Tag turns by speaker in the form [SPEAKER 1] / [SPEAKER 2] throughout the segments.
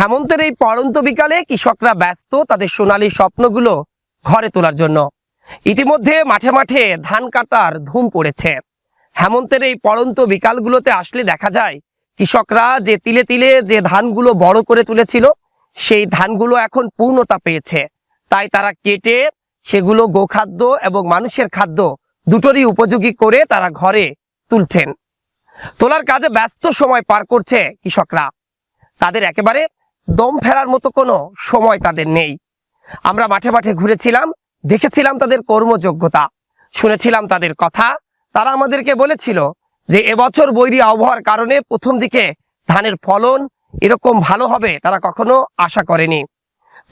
[SPEAKER 1] হেমন্তের এই পড়ন্ত বিকালে কৃষকরা ব্যস্ত তাদের সোনালী স্বপ্নগুলো ঘরে তোলার জন্য। ইতিমধ্যে মাঠে মাঠে ধান কাটার ধুম পড়েছে। হেমন্তের এই পড়ন্ত বিকালগুলোতে আসলে দেখা যায়, কৃষকরা যে তিলে তিলে যে ধানগুলো বড় করে তুলেছিল, সেই ধানগুলো এখন পূর্ণতা পেয়েছে। তাই তারা কেটে সেগুলো গোখাদ্য এবং মানুষের খাদ্য দুটোরই উপযোগী করে তারা ঘরে তুলছেন। তোলার কাজে ব্যস্ত সময় পার করছে কৃষকরা। তাদের একেবারে দম ফেরার মতো কোনো সময় তাদের নেই। আমরা মাঠে মাঠে ঘুরেছিলাম, দেখেছিলাম তাদের কর্মযোগ্যতা, শুনেছিলাম তাদের কথা। তারা আমাদেরকে বলেছিল যে, এবছর বৈরী আবহাওয়ার কারণে প্রথম দিকে ধানের ফলন এরকম ভালো হবে তারা কখনো আশা করেনি।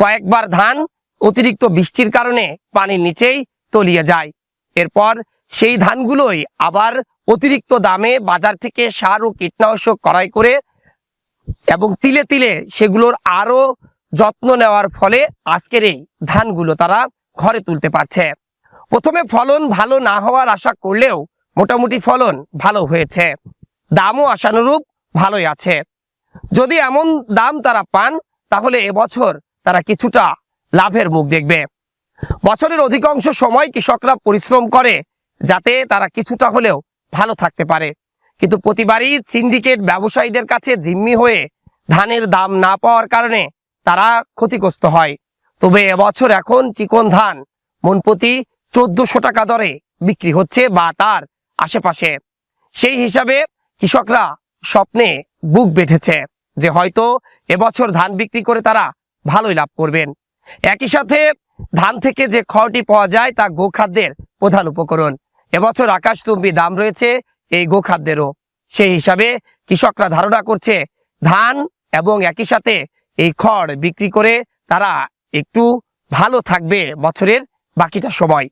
[SPEAKER 1] কয়েকবার ধান অতিরিক্ত বৃষ্টির কারণে পানির নিচেই তলিয়ে যায়। এরপর সেই ধানগুলোই আবার অতিরিক্ত দামে বাজার থেকে সার ও কীটনাশক ক্রয় করে এবং তিলে তিলে সেগুলোর আরও যত্ন নেওয়ার ফলে আজকের এই ধানগুলো তারা ঘরে তুলতে পারছে। প্রথমে ফলন ভালো না হওয়ার আশা করলেও মোটামুটি ফলন ভালো হয়েছে। দামও আশানুরূপ ভালোই আছে। যদি এমন দাম তারা পান, তাহলে এবছর তারা কিছুটা লাভের মুখ দেখবে। বছরের অধিকাংশ সময় কৃষকরা পরিশ্রম করে যাতে তারা কিছুটা হলেও ভালো থাকতে পারে। কিন্তু প্রতিবারই সিন্ডিকেট ব্যবসায়ীদের কাছে জিম্মি হয়ে ধানের দাম না পাওয়ার কারণে তারা ক্ষতিগ্রস্ত হয়। তবে এবছর এখন চিকন ধান মন প্রতি চোদ্দশো টাকা দরে বিক্রি হচ্ছে বা তার আশেপাশে। সেই হিসাবে কৃষকরা স্বপ্নে বুক বেঁধেছে যে হয়তো এবছর ধান বিক্রি করে তারা ভালোই লাভ করবেন। একই সাথে ধান থেকে যে খড়টি পাওয়া যায় তা গোখাদ্যের প্রধান উপকরণ। এবছর আকাশচুম্বী দাম রয়েছে এই গোখাদ্যেরও। সেই হিসাবে কৃষকরা ধারণা করছে, ধান এবং একই সাথে এই খড় বিক্রি করে তারা একটু ভালো থাকবে বছরের বাকিটা সময়।